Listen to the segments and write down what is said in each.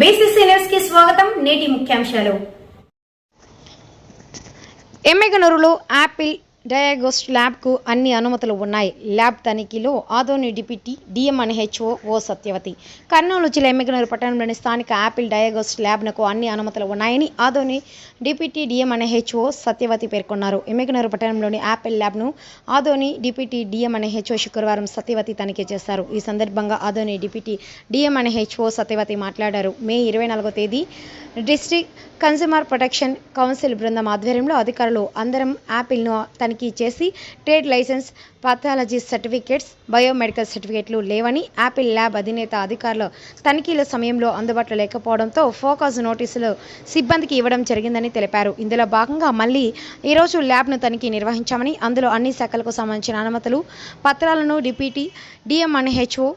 BCC న్యూస్కి స్వాగతం నేటి ముఖ్యాంశాలు. ఎమ్మెగనూరులో యాపిల్ డయాగోస్ట్ ల్యాబ్కు అన్ని అనుమతులు ఉన్నాయి. Lab తనిఖీలో Adoni deputy DMNHO O Satyavathi. Kurnool జిల్లా ఎమ్మెగనూరు పట్టణంలోని స్థానిక యాపిల్ డయాగోస్ట్ ల్యాబ్నకు అన్ని అనుమతులు ఉన్నాయని ఆదోని డిప్యూటీ డిఎంఎన్హెచ్ఓ సత్యవతి పేర్కొన్నారు. ఎమ్మెగనూరు పట్టణంలోని యాపిల్ ల్యాబ్ను ఆదోని డిప్యూటీ డిఎంఎన్హెచ్ఓ శుక్రవారం సత్యవతి తనిఖీ చేశారు. ఈ సందర్భంగా ఆదోని డిప్యూటీ డిఎంఎన్హెచ్ఓ సత్యవతి మాట్లాడారు. మే ఇరవై నాలుగో తేదీ డిస్ట్రిక్ట్ కన్స్యూమర్ ప్రొటెక్షన్ కౌన్సిల్ బృందం ఆధ్వర్యంలో అధికారులు అందరం యాపిల్ను తనిఖీ చేసి trade licence pathology certificates biomedical సర్టిఫికేట్లు లేవని యాపిల్ ల్యాబ్ అధినేత అధికారులు తనిఖీల సమయంలో అందుబాటులో లేకపోవడంతో ఫోకస్ నోటీసులు సిబ్బందికి ఇవ్వడం జరిగిందని తెలిపారు. ఇందులో భాగంగా మళ్ళీ ఈరోజు ల్యాబ్ను తనిఖీ నిర్వహించామని అందులో అన్ని శాఖలకు సంబంధించిన అనుమతులు పత్రాలను డిప్యూటీ డిఎంఎన్హెచ్ఓ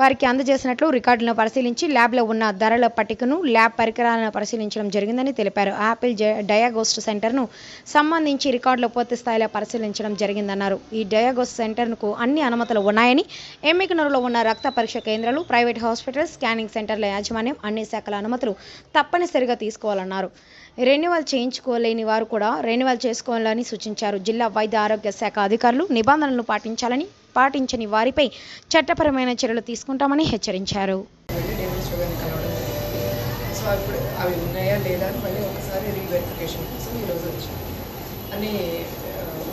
వారికి అందజేసినట్లు రికార్డులను పరిశీలించి ల్యాబ్లో ఉన్న ధరల పట్టికను ల్యాబ్ పరికరాలను పరిశీలించడం జరిగిందని తెలిపారు. యాపిల్ డయాగోస్ట్ సెంటర్ను సంబంధించి రికార్డులు పూర్తి స్థాయిలో పరిశీలించడం జరిగిందన్నారు. ఈ డయాగోస్ట్ సెంటర్కు అన్ని అనుమతులు ఉన్నాయని ఎమ్మికనూరులో ఉన్న రక్త పరీక్ష కేంద్రాలు ప్రైవేట్ హాస్పిటల్స్ స్కానింగ్ సెంటర్ల యాజమాన్యం అన్ని శాఖల అనుమతులు తప్పనిసరిగా తీసుకోవాలన్నారు. రెన్యువల్ చేయించుకోలేని వారు కూడా రెన్యువల్ చేసుకోవాలని సూచించారు. జిల్లా వైద్య ఆరోగ్య శాఖ అధికారులు నిబంధనలు పాటించాలని పాటించని వారిపై చట్టపరమైన చర్యలు తీసుకుంటామని హెచ్చరించారు. సో అప్పుడు అవి ఉన్నాయా లేదా అని మళ్ళీ ఒకసారి రీవెరిఫికేషన్ కోసం ఈరోజు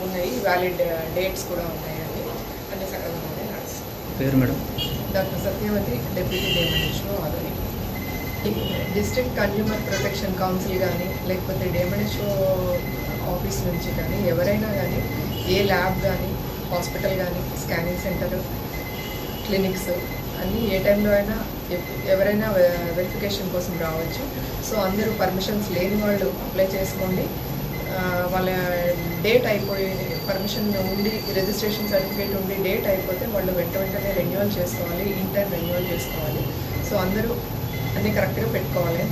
ఉన్నాయి. వ్యాలిడ్ డేట్స్ కూడా ఉన్నాయండి. అన్ని సక్రమంగానే నడుస్తుంది పేరు madam? Doctor Satyavathi deputy DMNHO Adoni district consumer protection council కానీ లేకపోతే డిఎంఎన్హెచ్ఓ ఆఫీస్ నుంచి కానీ ఎవరైనా కానీ ఏ ల్యాబ్ కానీ హాస్పిటల్ కానీ స్కానింగ్ సెంటర్ క్లినిక్స్ అన్నీ ఏ టైంలో అయినా ఎవరైనా వెరిఫికేషన్ కోసం రావచ్చు. సో అందరూ పర్మిషన్స్ లేని వాళ్ళు అప్లై చేసుకోండి. వాళ్ళ డేట్ అయిపోయి పర్మిషన్ ఉండి రిజిస్ట్రేషన్ సర్టిఫికేట్ ఉండి డేట్ అయిపోతే వాళ్ళు వెంట వెంటనే రెన్యువల్ చేసుకోవాలి ఇంటర్ రెన్యువల్ చేసుకోవాలి. సో అందరూ అన్నీ కరెక్ట్గా పెట్టుకోవాలి.